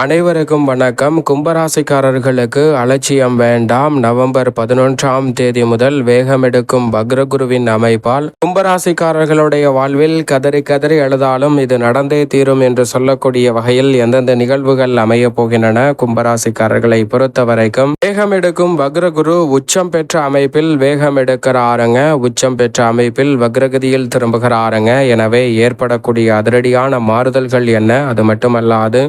அனைவருக்கும் வணக்கம். கும்பராசிக்காரர்களுக்கு அலட்சியம் வேண்டாம். நவம்பர் பதினொன்றாம் தேதி முதல் வேகமெடுக்கும் வக்ரகுருவின் அமைப்பால் கும்பராசிக்காரர்களுடைய வாழ்வில் கதறி கதறி எழுதாலும் இது நடந்தே தீரும் என்று சொல்லக்கூடிய வகையில் எந்தெந்த நிகழ்வுகள் அமைய போகின்றன கும்பராசிக்காரர்களை பொறுத்த வரைக்கும் வேகமெடுக்கும் வக்ரகுரு உச்சம் பெற்ற அமைப்பில் வேகம் எடுக்கிறாருங்க. உச்சம் பெற்ற அமைப்பில் வக்ரகதியில் திரும்புகிறாருங்க. எனவே ஏற்படக்கூடிய அதிரடியான மாறுதல்கள் என்ன? அது மட்டுமல்லாது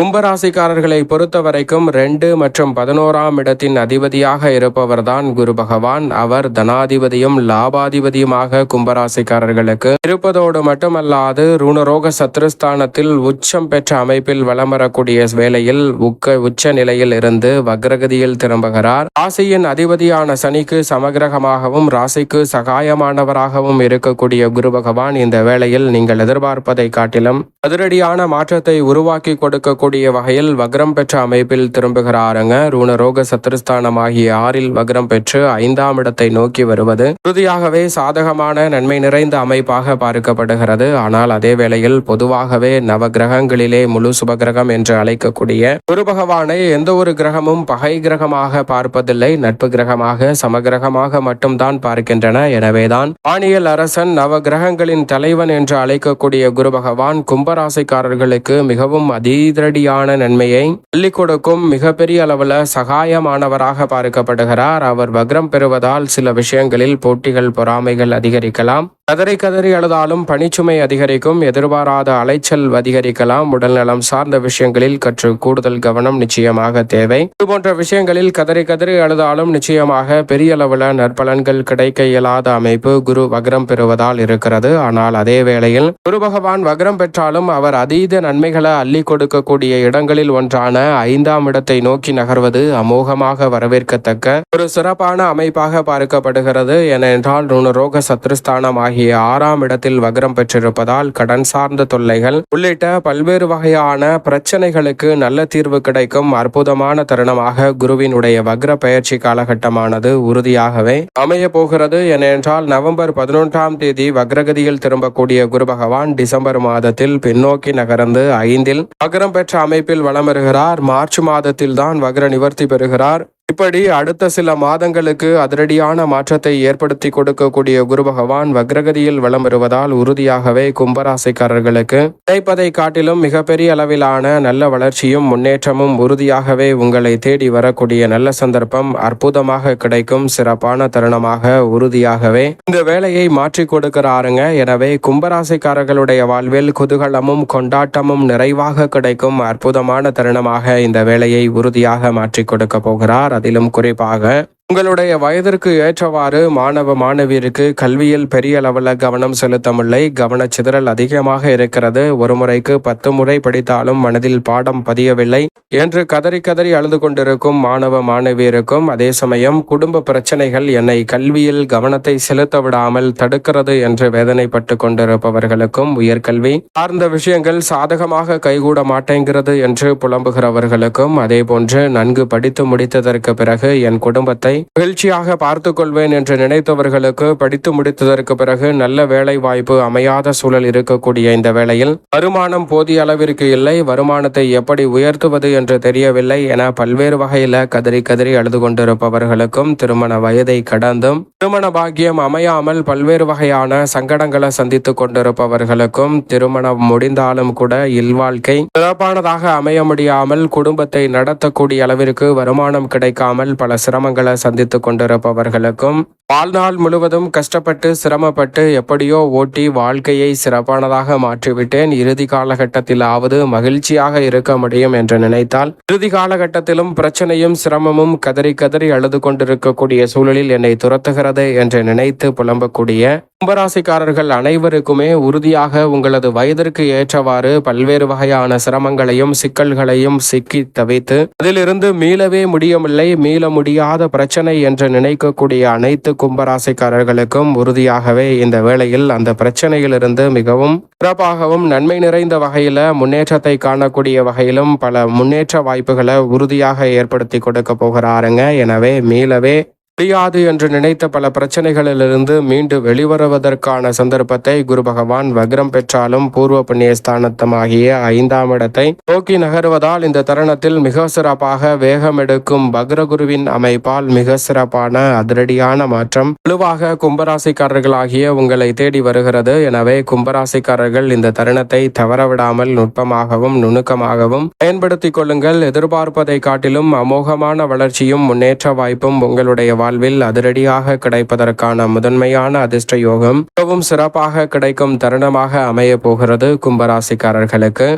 கும்பராசிக்காரர்களை பொறுத்த வரைக்கும் ரெண்டு மற்றும் பதினோராம் இடத்தின் அதிபதியாக இருப்பவர்தான் குரு பகவான். அவர் தனாதிபதியும் லாபாதிபதியுமாக கும்பராசிக்காரர்களுக்கு இருப்பதோடு மட்டுமல்லாது ருணரோக சத்ருஸ்தானத்தில் உச்சம் பெற்ற அமைப்பில் வலம் வரக்கூடிய வேளையில் உக்க உச்ச நிலையில் இருந்து வக்ரகதியில் திரும்புகிறார். ராசியின் அதிபதியான சனிக்கு சமகிரகமாகவும் ராசிக்கு சகாயமானவராகவும் இருக்கக்கூடிய குரு பகவான் இந்த வேளையில் நீங்கள் எதிர்பார்ப்பதை காட்டிலும் அதிரடியான மாற்றத்தை உருவாக்கி கொடுக்கக்கூடிய வகையில் வக்ரம் பெற்ற அமைப்பில் திரும்புகிறாருங்க. ரூணரோக சத்துருஸ்தானம் ஆகிய ஆறில் வக்ரம் பெற்று ஐந்தாம் இடத்தை நோக்கி வருவது உறுதியாகவே சாதகமான நன்மை நிறைந்த அமைப்பாக பார்க்கப்படுகிறது. ஆனால் அதே வேளையில் பொதுவாகவே நவ கிரகங்களிலே முழு சுபகிரகம் என்று அழைக்கக்கூடிய குரு பகவானை எந்த ஒரு கிரகமும் பகை கிரகமாக பார்ப்பதில்லை. நட்பு கிரகமாக சமகிரகமாக மட்டும்தான் பார்க்கின்றன. எனவேதான் வானியல் அரசன் நவ கிரகங்களின் தலைவன் என்று அழைக்கக்கூடிய குரு பகவான் கும்பராசிக்காரர்களுக்கு மிகவும் அதிரடியான நன்மையை அள்ளிக் கொடுக்கும் மிகப்பெரிய அளவில் சகாயமானவராக பார்க்கப்படுகிறார். அவர் வக்ரம் பெறுவதால் சில விஷயங்களில் போட்டிகள் பொறாமைகள் அதிகரிக்கலாம். கதறி கதறி அழுதாலும் பணிச்சுமை அதிகரிக்கும். எதிர்பாராத அலைச்சல் அதிகரிக்கலாம். உடல்நலம் சார்ந்த விஷயங்களில் கற்று கூடுதல் கவனம் நிச்சயமாக தேவை. இது போன்ற விஷயங்களில் கதறி கதறி அழுதாலும் நிச்சயமாக பெரிய அளவில் நற்பலன்கள் கிடைக்க இயலாத அமைப்பு குரு வக்ரம் பெறுவதால் இருக்கிறது. ஆனால் அதே வேளையில் குரு பகவான் வக்ரம் பெற்றாலும் அவர் அதீத நன்மைகளை அள்ளி கொடுக்கக்கூடிய இடங்களில் ஒன்றான ஐந்தாம் இடத்தை நோக்கி நகர்வது அமோகமாக வரவேற்கத்தக்க ஒரு சிறப்பான அமைப்பாக பார்க்கப்படுகிறது. ஏனென்றால் ருணரோக சத்ருஸ்தானம் ஆகிய ஆறாம் இடத்தில் வக்ரம் பெற்றிருப்பதால் கடன் சார்ந்த தொல்லைகள் உள்ளிட்ட பல்வேறு வகையான பிரச்சனைகளுக்கு நல்ல தீர்வு கிடைக்கும் அற்புதமான தருணமாக குருவினுடைய வக்ர பயிற்சி காலகட்டமானது உறுதியாகவே அமைய போகிறது. ஏனென்றால் நவம்பர் பதினொன்றாம் தேதி வக்ரகதியில் திரும்பக்கூடிய குரு பகவான் டிசம்பர் மாதத்தில் பின்னோக்கி நகர்ந்து ஐந்தில் வக்ரம் பெற்ற அமைப்பில் வலம் வருகிறார். மார்ச் மாதத்தில் தான் வக்ர நிவர்த்தி பெறுகிறார். இப்படி அடுத்த சில மாதங்களுக்கு அதிரடியான மாற்றத்தை ஏற்படுத்தி கொடுக்கக்கூடிய குரு பகவான் வக்ரகதியில் வளம் வருவதால் உறுதியாகவே கும்பராசிக்காரர்களுக்கு கிடைப்பதை காட்டிலும் மிகப்பெரிய அளவிலான நல்ல வளர்ச்சியும் முன்னேற்றமும் உறுதியாகவே உங்களை தேடி வரக்கூடிய நல்ல சந்தர்ப்பம் அற்புதமாக கிடைக்கும் சிறப்பான தருணமாக உறுதியாகவே இந்த வேலையை மாற்றி கொடுக்கிறாருங்க. எனவே கும்பராசிக்காரர்களுடைய வாழ்வில் குதூகலமும் கொண்டாட்டமும் நிறைவாக கிடைக்கும் அற்புதமான தருணமாக இந்த வேலையை உறுதியாக மாற்றி கொடுக்க போகிறார். காட்டிலும் குறிப்பாக உங்களுடைய வயதிற்கு ஏற்றவாறு மாணவ மாணவியருக்கு கல்வியில் பெரிய அளவில் கவனம் செலுத்தமில்லை கவனச்சிதறல் அதிகமாக இருக்கிறது. ஒரு முறைக்கு பத்து முறை படித்தாலும் மனதில் பாடம் பதியவில்லை. என்று கதறி கதறி அழுது கொண்டிருக்கும் மாணவ மாணவியருக்கும் அதே சமயம் குடும்ப பிரச்சனைகள் என்னை கல்வியில் கவனத்தை செலுத்த விடாமல் தடுக்கிறது என்று வேதனைப்பட்டு கொண்டிருப்பவர்களுக்கும் உயர்கல்வி சார்ந்த விஷயங்கள் சாதகமாக கைகூட மாட்டேங்கிறது என்று புலம்புகிறவர்களுக்கும் அதே போன்று நன்கு படித்து முடித்ததற்கு பிறகு என் குடும்பத்தை மகிழ்ச்சியாக பார்த்து கொள்வேன் என்று நினைத்தவர்களுக்கு படித்து முடித்ததற்கு பிறகு நல்ல வேலை வாய்ப்பு அமையாத சூழல் இருக்கக்கூடிய இந்த வேளையில் வருமானம் போதிய அளவிற்கு இல்லை வருமானத்தை எப்படி உயர்த்துவது என்று தெரியவில்லை என பல்வேறு வகையில கதறி கதறி அழுது கொண்டிருப்பவர்களுக்கும் திருமண வயதை கடந்தும் திருமண பாக்கியம் அமையாமல் பல்வேறு வகையான சங்கடங்களை சந்தித்துக் கொண்டிருப்பவர்களுக்கும் திருமணம் முடிந்தாலும் கூட இல்வாழ்க்கை சிறப்பானதாக அமைய முடியாமல் குடும்பத்தை நடத்தக்கூடிய அளவிற்கு வருமானம் கிடைக்காமல் பல சிரமங்களை சந்தித்து கொண்டிருப்பவர்களுக்கும் வாழ்நாள் முழுவதும் கஷ்டப்பட்டு சிரமப்பட்டு எப்படியோ ஓட்டி வாழ்க்கையை சிறப்பானதாக மாற்றிவிட்டேன். இறுதி காலகட்டத்திலாவது மகிழ்ச்சியாக இருக்க முடியும் என்று நினைத்தால் இறுதி காலகட்டத்திலும் பிரச்சனையும் சிரமமும் கதறி கதறி அழுது கொண்டிருக்கக்கூடிய சூழலில் என்னை துரத்துகிறது என்று நினைத்து புலம்பக்கூடிய கும்பராசிக்காரர்கள் அனைவருக்குமே உறுதியாக உங்களது வயதிற்கு ஏற்றவாறு பல்வேறு வகையான சிரமங்களையும் சிக்கல்களையும் சிக்கி தவித்து அதிலிருந்து மீளவே முடியவில்லை மீள முடியாத பிரச்சனை என்று நினைக்கக்கூடிய அனைத்து கும்பராசிக்காரர்களுக்கும் உறுதியாகவே இந்த வேளையில் அந்த பிரச்சனையிலிருந்து மிகவும் சிறப்பாகவும் நன்மை நிறைந்த வகையில் முன்னேற்றத்தை காணக்கூடிய வகையிலும் பல முன்னேற்ற வாய்ப்புகளை உறுதியாக ஏற்படுத்தி கொடுக்க போகிறாருங்க. எனவே மீளவே முடியாது என்று நினைத்த பல பிரச்சனைகளிலிருந்து மீண்டு வெளிவருவதற்கான சந்தர்ப்பத்தை குரு பகவான் வக்ரம் பெற்றாலும் பூர்வ புண்ணிய ஸ்தானத்தமாகிய ஐந்தாம் இடத்தை நோக்கி நகருவதால் இந்த தருணத்தில் மிக சிறப்பாக வேகம் எடுக்கும் பக்ரகுருவின் அமைப்பால் மிக சிறப்பான அதிரடியான மாற்றம் வலுவாக கும்பராசிக்காரர்களாகிய உங்களை தேடி வருகிறது. எனவே கும்பராசிக்காரர்கள் இந்த தருணத்தை தவறவிடாமல் நுட்பமாகவும் நுணுக்கமாகவும் பயன்படுத்திக் கொள்ளுங்கள். எதிர்பார்ப்பதை காட்டிலும் அமோகமான வளர்ச்சியும் முன்னேற்ற வாய்ப்பும் உங்களுடைய வாழ்வில் அதிரடியாக கிடைப்பதற்கான முதன்மையான அதிர்ஷ்ட யோகம் மிகவும் சிறப்பாக கிடைக்கும் தருணமாக அமைய போகிறது கும்பராசிக்காரர்களுக்கு.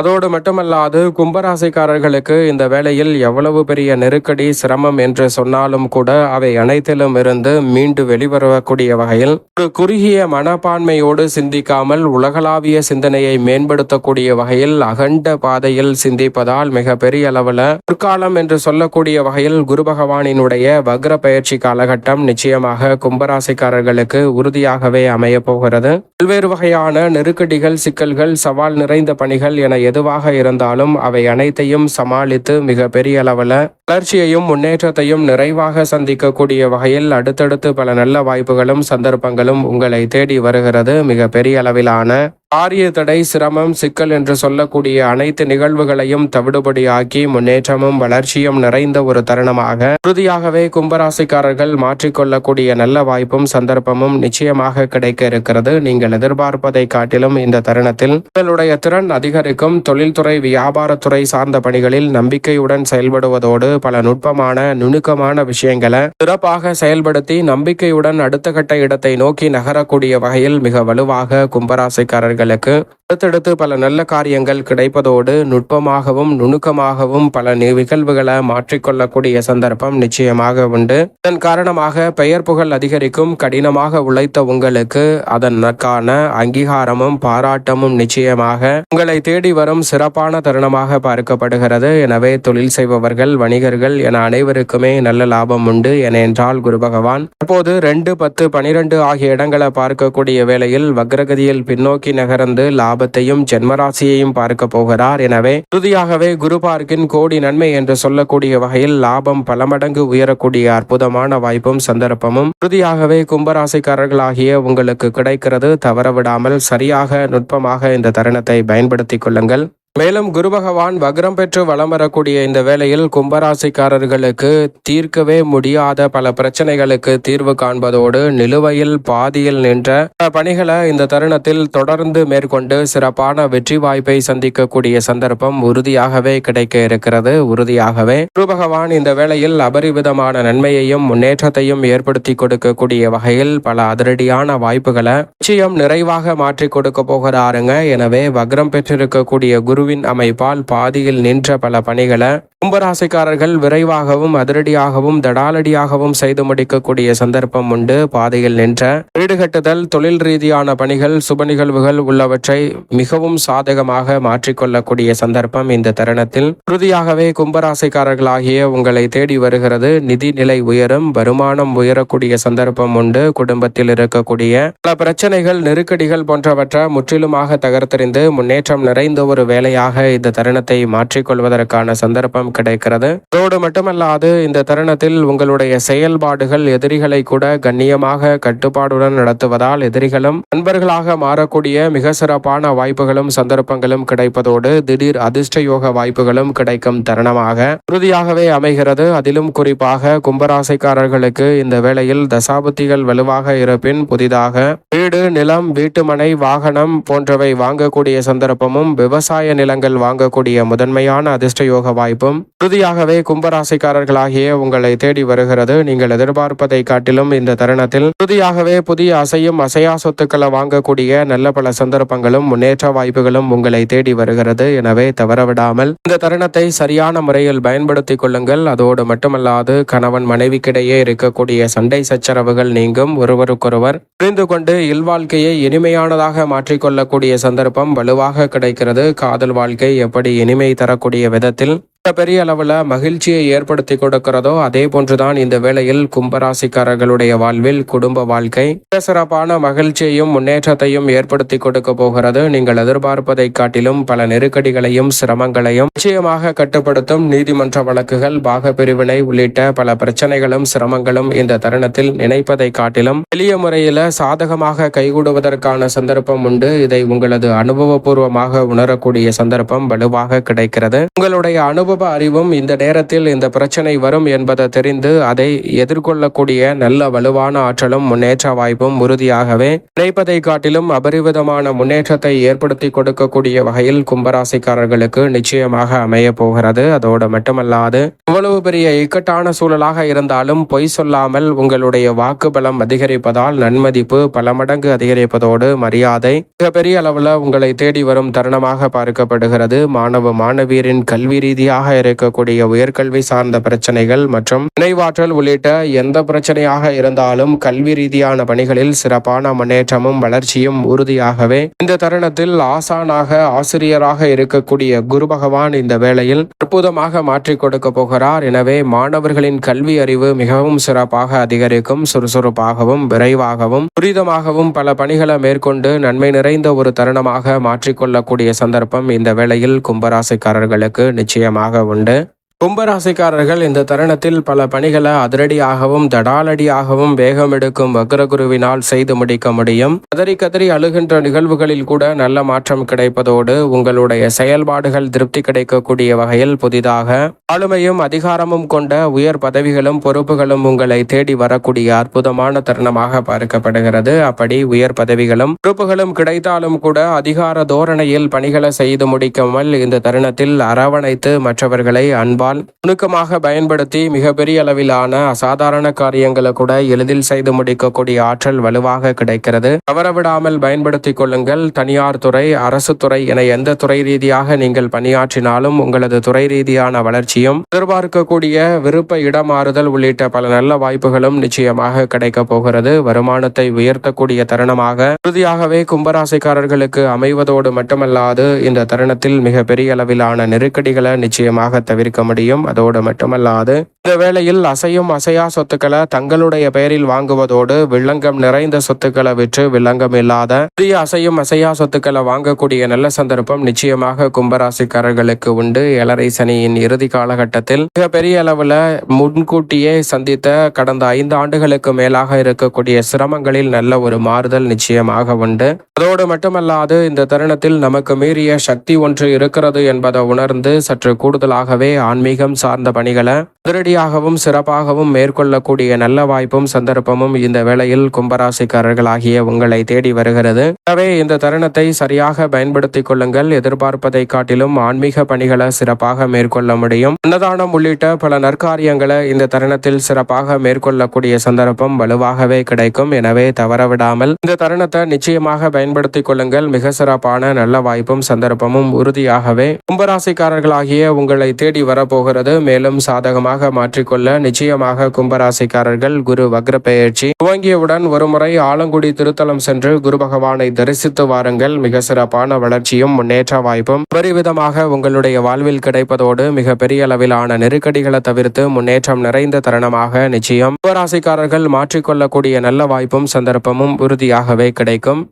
அதோடு மட்டுமல்லாது கும்பராசிக்காரர்களுக்கு இந்த வேளையில் எவ்வளவு பெரிய நெருக்கடி சிரமம் என்று சொன்னாலும் கூட அவை அனைத்திலும் இருந்து மீண்டு வெளிவரக்கூடிய வகையில் ஒரு குறுகிய மனப்பான்மையோடு சிந்திக்காமல் உலகளாவிய சிந்தனையை மேம்படுத்தக்கூடிய வகையில் அகண்ட பாதையில் சிந்திப்பதால் மிக பெரிய அளவில் முற்காலம் என்று சொல்லக்கூடிய வகையில் குரு பகவானினுடைய வக்ர பயிற்சி காலகட்டம் நிச்சயமாக கும்பராசிக்காரர்களுக்கு உறுதியாகவே அமைய போகிறது. பல்வேறு வகையான நெருக்கடிகள் சிக்கல்கள் சவால் நிறைந்த பணிகள் என எதுவாக இருந்தாலும் அவை அனைத்தையும் சமாளித்து மிக பெரிய அளவில் வளர்ச்சியையும் முன்னேற்றத்தையும் நிறைவாக சந்திக்கக்கூடிய வகையில் அடுத்தடுத்து பல நல்ல வாய்ப்புகளும் சந்தர்ப்பங்களும் உங்களை தேடி வருகிறது மிக பெரிய அளவிலான ஆரிய தடை சிரமம் சிக்கல் என்று சொல்லக்கூடிய அனைத்து நிகழ்வுகளையும் தவிடுபடியாக்கி முன்னேற்றமும் வளர்ச்சியும் நிறைந்த ஒரு தருணமாக உறுதியாகவே கும்பராசிக்காரர்கள் மாற்றிக்கொள்ளக்கூடிய நல்ல வாய்ப்பும் சந்தர்ப்பமும் நிச்சயமாக கிடைக்க இருக்கிறது. நீங்கள் எதிர்பார்ப்பதை காட்டிலும் இந்த தருணத்தில் உங்களுடைய திறன் அதிகரிக்கும். தொழில்துறை வியாபாரத்துறை சார்ந்த பணிகளில் நம்பிக்கையுடன் செயல்படுவதோடு பல நுட்பமான நுணுக்கமான விஷயங்களை சிறப்பாக செயல்படுத்தி நம்பிக்கையுடன் அடுத்த கட்ட இடத்தை நோக்கி நகரக்கூடிய வகையில் மிக வலுவாக கும்பராசிக்காரர்கள் கும்பராசிக்காரர்களுக்கு அடுத்தடுத்து பல நல்ல காரியங்கள் கிடைப்பதோடு நுட்பமாகவும் நுணுக்கமாகவும் பல நிகழ்வுகளை மாற்றிக்கொள்ளக்கூடிய சந்தர்ப்பம் நிச்சயமாக உண்டு. இதன் காரணமாக பெயர் புகழ் அதிகரிக்கும் கடினமாக உழைத்த உங்களுக்கு அதற்கான அங்கீகாரமும் பாராட்டமும் நிச்சயமாக உங்களை தேடி வரும் சிறப்பான தருணமாக பார்க்கப்படுகிறது. எனவே தொழில் செய்பவர்கள் வணிகர்கள் என அனைவருக்குமே நல்ல லாபம் உண்டு. ஏனென்றால் குரு பகவான் தற்போது ரெண்டு பத்து பனிரெண்டு ஆகிய இடங்களை பார்க்கக்கூடிய வேளையில் வக்ரகதியில் பின்னோக்கி நகர்ந்து லாபம் லாபத்தையும் ஜென்மராசியையும் பார்க்க போகிறார். எனவே இறுதியாகவே குரு பார்க்கின் கோடி நன்மை என்று சொல்லக்கூடிய வகையில் லாபம் பல மடங்கு உயரக்கூடிய அற்புதமான வாய்ப்பும் சந்தர்ப்பமும் இறுதியாகவே கும்பராசிக்காரர்களாகிய உங்களுக்கு கிடைக்கிறது. தவறவிடாமல் சரியாக நுட்பமாக இந்த தருணத்தை பயன்படுத்திக் கொள்ளுங்கள். மேலும் குரு பகவான் வக்ரம் பெற்று வலம் வரக்கூடிய இந்த வேளையில் கும்பராசிக்காரர்களுக்கு தீர்க்கவே முடியாத பல பிரச்சனைகளுக்கு தீர்வு காண்பதோடு நிலுவையில் பாதியில் நின்ற பணிகளை இந்த தருணத்தில் தொடர்ந்து மேற்கொண்டு சிறப்பான வெற்றி வாய்ப்பை சந்திக்கக்கூடிய சந்தர்ப்பம் உறுதியாகவே கிடைக்க இருக்கிறது. உறுதியாகவே குரு பகவான் இந்த வேளையில் அபரிவிதமான நன்மையையும் முன்னேற்றத்தையும் ஏற்படுத்தி கொடுக்கக்கூடிய வகையில் பல அதிரடியான வாய்ப்புகளை நிச்சயம் நிறைவாக மாற்றி கொடுக்க போகிறாருங்க. எனவே வக்ரம் பெற்றிருக்கக்கூடிய குரு குருவின் அமைப்பால் பாதியில் நின்ற பல பணிகளை கும்பராசிக்காரர்கள் விரைவாகவும் அதிரடியாகவும் தடாலடியாகவும் செய்து முடிக்கக்கூடிய சந்தர்ப்பம் உண்டு. பாதையில் நின்ற வீடு கட்டுதல் தொழில் ரீதியான பணிகள் சுப நிகழ்வுகள் உள்ளவற்றை மிகவும் சாதகமாக மாற்றிக்கொள்ளக்கூடிய சந்தர்ப்பம் இந்த தருணத்தில். உறுதியாகவே கும்பராசிக்காரர்களாகிய உங்களை தேடி வருகிறது. நிதி நிலை உயரும் வருமானம் உயரக்கூடிய சந்தர்ப்பம் உண்டு. குடும்பத்தில் இருக்கக்கூடிய பல பிரச்சனைகள் நெருக்கடிகள் போன்றவற்றை முற்றிலுமாக தகர்த்தெறிந்து முன்னேற்றம் நிறைந்த ஒரு வேலையாக இந்த தருணத்தை மாற்றிக்கொள்வதற்கான சந்தர்ப்பம் கிடைக்கிறது. அதோடு மட்டுமல்லாது இந்த தருணத்தில் உங்களுடைய செயல்பாடுகள் எதிரிகளை கூட கண்ணியமாக கட்டுப்பாடுடன் நடத்துவதால் எதிரிகளும் நண்பர்களாக மாறக்கூடிய மிக சிறப்பான வாய்ப்புகளும் சந்தர்ப்பங்களும் கிடைப்பதோடு திடீர் அதிர்ஷ்ட யோக வாய்ப்புகளும் கிடைக்கும் தருணமாக உறுதியாகவே அமைகிறது. அதிலும் குறிப்பாக கும்பராசைக்காரர்களுக்கு இந்த வேளையில் தசாபுத்திகள் வலுவாக இருப்பின் புதிதாக வீடு நிலம் வீட்டுமனை வாகனம் போன்றவை வாங்கக்கூடிய சந்தர்ப்பமும் விவசாய நிலங்கள் வாங்கக்கூடிய முதன்மையான அதிர்ஷ்ட யோக வாய்ப்பும் உறுதியாகவே கும்பராசிக்காரர்களாகிய உங்களை தேடி வருகிறது. நீங்கள் எதிர்பார்ப்பதை காட்டிலும் இந்த தருணத்தில் உறுதியாகவே புதிய அசையும் அசையா சொத்துக்களை வாங்கக்கூடிய நல்ல பல சந்தர்ப்பங்களும் முன்னேற்ற வாய்ப்புகளும் உங்களை தேடி வருகிறது. எனவே தவறவிடாமல் இந்த தருணத்தை சரியான முறையில் பயன்படுத்திக் கொள்ளுங்கள். அதோடு மட்டுமல்லாது கணவன் மனைவிக்கிடையே இருக்கக்கூடிய சண்டை சச்சரவுகள் நீங்கும். ஒருவருக்கொருவர் புரிந்து கொண்டு இல்வாழ்க்கையை இனிமையானதாக மாற்றிக்கொள்ளக்கூடிய சந்தர்ப்பம் வலுவாக கிடைக்கிறது. காதல் வாழ்க்கை எப்படி இனிமை தரக்கூடிய விதத்தில் பெரிய அளவில் மகிழ்ச்சியை ஏற்படுத்தி கொடுக்கிறதோ அதே போன்றுதான் இந்த வேளையில் கும்பராசிக்காரர்களுடைய வாழ்வில் குடும்ப வாழ்க்கை. மிக சிறப்பான மகிழ்ச்சியையும் முன்னேற்றத்தையும் ஏற்படுத்தி கொடுக்க போகிறது. நீங்கள் எதிர்பார்ப்பதை காட்டிலும் பல நெருக்கடிகளையும் சிரமங்களையும் நிச்சயமாக கட்டுப்படுத்தும் நீதிமன்ற வழக்குகள் பாக பிரிவினை உள்ளிட்ட பல பிரச்சனைகளும் சிரமங்களும் இந்த தருணத்தில் நினைப்பதை காட்டிலும் எளிய முறையில சாதகமாக கைகூடுவதற்கான சந்தர்ப்பம் உண்டு. இதை உங்களது அனுபவபூர்வமாக உணரக்கூடிய சந்தர்ப்பம் வலுவாக கிடைக்கிறது. உங்களுடைய அனுபவ அறிவும் இந்த நேரத்தில் இந்த பிரச்சனை வரும் என்பதை தெரிந்து அதை எதிர்கொள்ளக்கூடிய நல்ல வலுவான ஆற்றலும் முன்னேற்ற வாய்ப்பும் உறுதியாகவே நினைப்பதை காட்டிலும் அபரிவிதமான முன்னேற்றத்தை ஏற்படுத்தி கொடுக்கக்கூடிய வகையில் கும்பராசிக்காரர்களுக்கு நிச்சயமாக அமைய போகிறது. அதோடு மட்டுமல்லாது இவ்வளவு பெரிய இக்கட்டான சூழலாக இருந்தாலும் பொய் சொல்லாமல் உங்களுடைய வாக்கு பலம் அதிகரிப்பதால் நன்மதிப்பு பல மடங்கு அதிகரிப்பதோடு மரியாதை மிகப்பெரிய அளவில் உங்களை தேடி வரும் தருணமாக பார்க்கப்படுகிறது. மாணவ மாணவியரின் கல்வி ரீதியாக இருக்கக்கூடிய உயர்கல்வி சார்ந்த பிரச்சனைகள் மற்றும் நினைவாற்றல் உள்ளிட்ட எந்த பிரச்சனையாக இருந்தாலும் கல்வி ரீதியான பணிகளில் சிறப்பான முன்னேற்றமும் வளர்ச்சியும் உறுதியாகவே இந்த தருணத்தில் ஆசானாக ஆசிரியராக இருக்கக்கூடிய குரு பகவான் இந்த வேளையில் அற்புதமாக மாற்றிக் கொடுக்க போகிறார். எனவே மாணவர்களின் கல்வி அறிவு மிகவும் சிறப்பாக அதிகரிக்கும் சுறுசுறுப்பாகவும் விரைவாகவும் துரிதமாகவும் பல பணிகளை மேற்கொண்டு நன்மை நிறைந்த ஒரு தருணமாக மாற்றிக்கொள்ளக்கூடிய சந்தர்ப்பம் இந்த வேளையில் கும்பராசிக்காரர்களுக்கு நிச்சயமாக உண்டு கும்பராசிக்காரர்கள் இந்த தருணத்தில் பல பணிகளை அதிரடியாகவும் தடாலடியாகவும் வேகம் எடுக்கும் வக்ரகுருவினால் செய்து முடிக்க முடியும். கதறி கதறி அழுகின்ற நிகழ்வுகளில் கூட நல்ல மாற்றம் கிடைப்பதோடு உங்களுடைய செயல்பாடுகள் திருப்தி கிடைக்கக்கூடிய வகையில் புதிதாக ஆளுமையும் அதிகாரமும் கொண்ட உயர் பதவிகளும் பொறுப்புகளும் உங்களை தேடி வரக்கூடிய அற்புதமான தருணமாக பார்க்கப்படுகிறது. அப்படி உயர் பதவிகளும் பொறுப்புகளும் கிடைத்தாலும் கூட அதிகார தோரணையில் பணிகளை செய்து முடிக்காமல் இந்த தருணத்தில் அரவணைத்து மற்றவர்களை அன்பால் நுணுக்கமாக பயன்படுத்தி மிகப்பெரிய அளவிலான அசாதாரண காரியங்களை கூட எளிதில் செய்து முடிக்கக்கூடிய ஆற்றல் வலுவாக கிடைக்கிறது. தவறவிடாமல் பயன்படுத்திக் கொள்ளுங்கள். தனியார் துறை அரசு துறை என எந்த துறை ரீதியாக நீங்கள் பணியாற்றினாலும் உங்களது துறை ரீதியான வளர்ச்சியும் எதிர்பார்க்கக்கூடிய விருப்ப இடமாறுதல் உள்ளிட்ட பல நல்ல வாய்ப்புகளும் நிச்சயமாக கிடைக்கப் போகிறது. வருமானத்தை உயர்த்தக்கூடிய தருணமாக உறுதியாகவே கும்பராசிக்காரர்களுக்கு அமைவதோடு மட்டுமல்லாது இந்த தருணத்தில் மிக பெரிய அளவிலான நெருக்கடிகளை நிச்சயமாக தவிர்க்க முடியும். முடியும். அதோடு மட்டுமல்லாது இந்த வேளையில் அசையும் அசையா சொத்துக்களை தங்களுடைய பெயரில் வாங்குவதோடு வில்லங்கம் நிறைந்த சொத்துக்களை விற்று வில்லங்கம் இல்லாத புதிய அசையும் அசையா சொத்துக்களை வாங்கக்கூடிய நல்ல சந்தர்ப்பம் நிச்சயமாக கும்பராசிக்காரர்களுக்கு உண்டு. ஏழரை சனியின் இறுதி காலகட்டத்தில் மிகப்பெரிய அளவில் முன்கூட்டியே சந்தித்த கடந்த ஐந்து ஆண்டுகளுக்கு மேலாக இருக்கக்கூடிய சிரமங்களில் நல்ல ஒரு மாறுதல் நிச்சயமாக உண்டு. அதோடு மட்டுமல்லாது இந்த தருணத்தில் நமக்கு மீறிய சக்தி ஒன்று இருக்கிறது என்பதை உணர்ந்து சற்று கூடுதலாகவே ஆன்மீக ஆன்மீகம் சார்ந்த பணிகளை அதிரடியாகவும் சிறப்பாகவும் மேற்கொள்ளக்கூடிய நல்ல வாய்ப்பும் சந்தர்ப்பமும் இந்த வேளையில் கும்பராசிக்காரர்களாகிய உங்களை தேடி வருகிறது. எனவே இந்த தருணத்தை சரியாக பயன்படுத்திக் கொள்ளுங்கள். எதிர்பார்ப்பதை காட்டிலும் ஆன்மீக பணிகளை சிறப்பாக மேற்கொள்ள முடியும். அன்னதானம் உள்ளிட்ட பல நற்காரியங்களை இந்த தருணத்தில் சிறப்பாக மேற்கொள்ளக்கூடிய சந்தர்ப்பம் வலுவாகவே கிடைக்கும். எனவே தவறவிடாமல் இந்த தருணத்தை நிச்சயமாக பயன்படுத்திக் கொள்ளுங்கள். மிக சிறப்பான நல்ல வாய்ப்பும் சந்தர்ப்பமும் உறுதியாகவே கும்பராசிக்காரர்களாகிய உங்களை தேடி வர போகிறது. மேலும் சாதகமாக மாற்றிக்கொள்ள நிச்சயமாக கும்பராசிக்காரர்கள் குரு வக்ர பெயர்ச்சி துவங்கியவுடன் ஒருமுறை ஆலங்குடி திருத்தலம் சென்று குரு பகவானை தரிசித்து வாருங்கள். மிக சிறப்பான வளர்ச்சியும் முன்னேற்ற வாய்ப்பும் பரிவிதமாக உங்களுடைய வாழ்வில் கிடைப்பதோடு மிக பெரிய அளவிலான நெருக்கடிகளை தவிர்த்து முன்னேற்றம் நிறைந்த தருணமாக நிச்சயம். கும்பராசிக்காரர்கள் மாற்றிக்கொள்ளக்கூடிய நல்ல வாய்ப்பும் சந்தர்ப்பமும் உறுதியாகவே கிடைக்கும்.